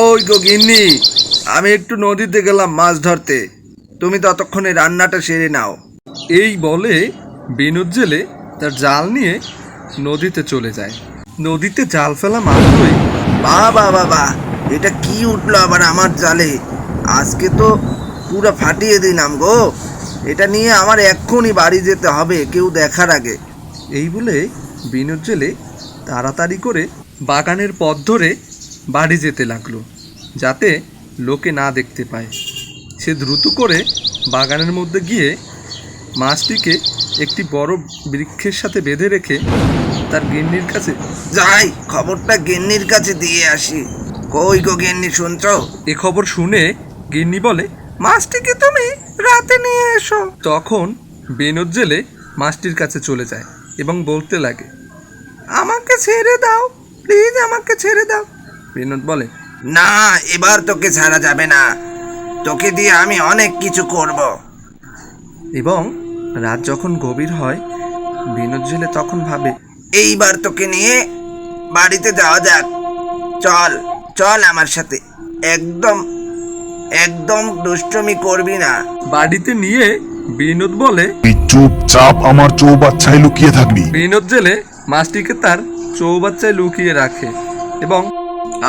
ওই গো গিন্নি? আমি একটু নদীতে গেলাম মাছ ধরতে। তুমি ততক্ষণে রান্নাটা সেরে নাও। এই বলে বিনোদ জেলে তার জাল নিয়ে নদীতে চলে যায়। নদীতে জাল ফেলা মাত্রই বাবা বাবা এটা কি উঠল আবার আমার জালে? আজকে তো পুরো ফাটিয়ে দিলাম গো। এটা নিয়ে আমার এক্ষুনি বাড়ি যেতে হবে কেউ দেখার আগে। এই বলে বিনোদ জেলে তাড়াতাড়ি করে বাগানের পথ ধরে বাড়ি যেতে লাগল যাতে লোকে না দেখতে পায়। সে দ্রুত করে বাগানের মধ্যে গিয়ে মাছটিকে একটি বড় বৃক্ষের সাথে বেঁধে রেখে তার গিন্নির কাছে যাই খবরটা গিন্নির কাছে দিয়ে আসি। কই গো গিন্নি শুনছো? এ খবর শুনে গিন্নি বলে মাছটিকে তুমি রাতে নিয়ে এসো। তখন বিনোদ জেলে মাছটির কাছে চলে যায় এবং বলতে লাগে আমাকে ছেড়ে দাও প্লিজ আমাকে ছেড়ে দাও। বিনোদ বলে না এবার তোকে ছাড়া যাবে না। তোকে দিয়ে আমি অনেক কিছু করব। এবং রাত যখন গভীর হয় বিনোদ জেলে তখন ভাবে এইবার তোকে নিয়ে বাড়িতে যাওয়া যাক। চল চল আমার সাথে। একদম একদম দুষ্টমি করবি না। বাড়িতে নিয়ে বিনোদ বলে তুই চুপচাপ আমার চৌবাচ্চায় লুকিয়ে থাকবি। বিনোদ জেলে মাছটিকে তার চৌবাচ্চায় লুকিয়ে রাখে এবং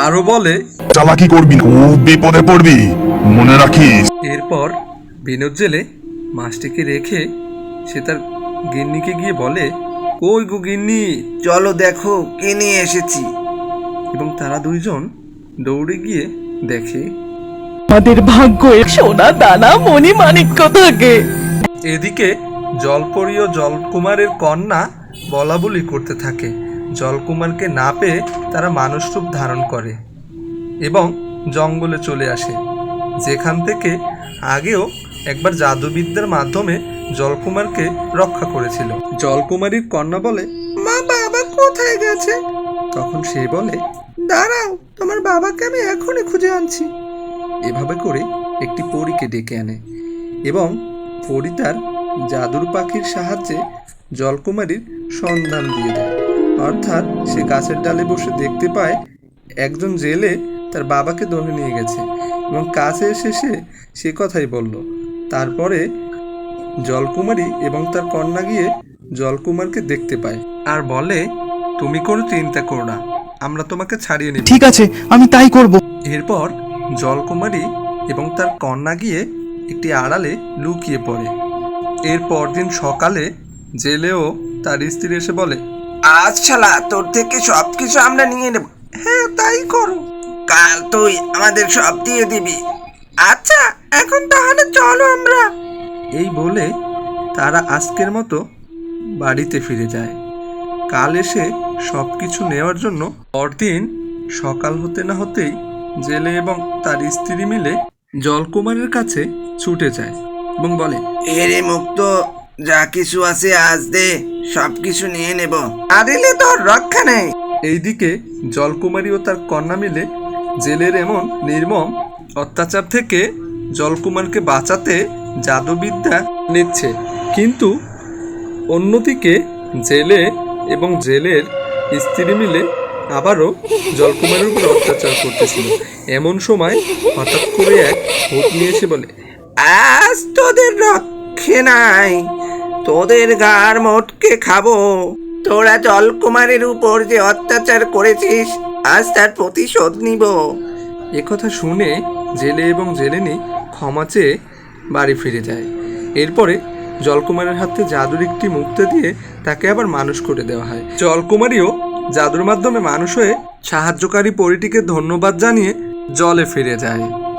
আরও বলে চালাকি করবি না ও বিপদে পড়বি মনে রাখিস। এরপর বিনোদ জেলে মাছটিকে রেখে সে তার গিন্নিকে গিয়ে বলে কই গো গিন্নি চলো দেখো কে নিয়ে এসেছি। এবং তারা দুইজন দৌড়ে গিয়ে দেখে আমাদের ভাগ্যে সোনা দানা মণি মাণিক্য থাকে এদিকে জলপরি ও জলকুমারের কন্যা বলাবলি করতে থাকে। জলকুমারকে না পেয়ে তারা মানুষ রূপ ধারণ করে এবং জঙ্গলে চলে আসে। যেখান থেকে আগেও একবার জাদুবিদ্যার মাধ্যমে জলকুমারকে রক্ষা করেছিল। জলকুমারীর কন্যা বলে মা বাবা কোথায় গেছে? তখন সে বলে দাঁড়াও তোমার বাবাকে আমি এখনই খুঁজে আনছি। এভাবে করে একটি পরীকে ডেকে আনে এবং পরী তার জাদুর পাখির সাহায্যে জলকুমারীর সন্ধান দিয়ে দেয়। অর্থাৎ সে গাছের ডালে বসে দেখতে পায় একজন জেলে তার বাবাকে ধরে নিয়ে গেছে এবং কাছে এসে সে সে কথাই বলল। তারপরে জলকুমারী এবং তার কন্যা গিয়ে জলকুমারকে দেখতে পায় আর বলে তুমি কোনো চিন্তা করো না আমরা তোমাকে ছাড়িয়ে নেব। ঠিক আছে আমি তাই করব। এরপর জলকুমারী এবং তার কন্যা গিয়ে একটি আড়ালে লুকিয়ে পড়ে। এর পরদিন সকালে জেলেও তার স্ত্রী এসে বলে আজ শালা তোর থেকে সব কিছু আমরা নিয়ে নেব। হ্যাঁ তাই করো। কাল তুই আমাদের সব দিয়ে দিবি। আচ্ছা এখন তাহলে চলো আমরা। এই বলে তারা আজকের মতো বাড়িতে ফিরে যায়। কাল এসে সব কিছু নেওয়ার জন্য পরদিন সকাল হতে না হতেই জেলে এবং তার স্ত্রী মিলে জলকুমারের কাছে ছুটে যায় এবং বলে এরে মুক্ত যা কিছু আছে আজ দে সব কিছু নিয়ে নেব। আর দিলে তোর রক্ষা নেই। এইদিকে জলকুমারী ও তার কন্যা মিলে জেলের এমন নির্মম অত্যাচার থেকে জলকুমারকে বাঁচাতে জাদুবিদ্যা নিচ্ছে। কিন্তু অন্যদিকে জেলে এবং জেলের স্ত্রী মিলে আবারও জলকুমারের উপর অত্যাচার করতেছিল। এমন সময় হঠাৎ করে এক ভূত নিয়ে এসে বলে আজ তোদের রক্ষে নাই। তোদের গার মোটকে খাব। তোরা জলকুমারের উপর যে অত্যাচার করেছিস, আজ তার প্রতিশোধ নিব। একথা শুনে জেলে এবং জেলেনি ক্ষমা চেয়ে বাড়ি ফিরে যায়। এরপরে জলকুমারের হাতে জাদুর একটি মুক্তা দিয়ে তাকে আবার মানুষ করে দেওয়া হয়। জলকুমারীও জাদুর মাধ্যমে মানুষ হয়ে সাহায্যকারী পরিটিকে ধন্যবাদ জানিয়ে জলে ফিরে যায়।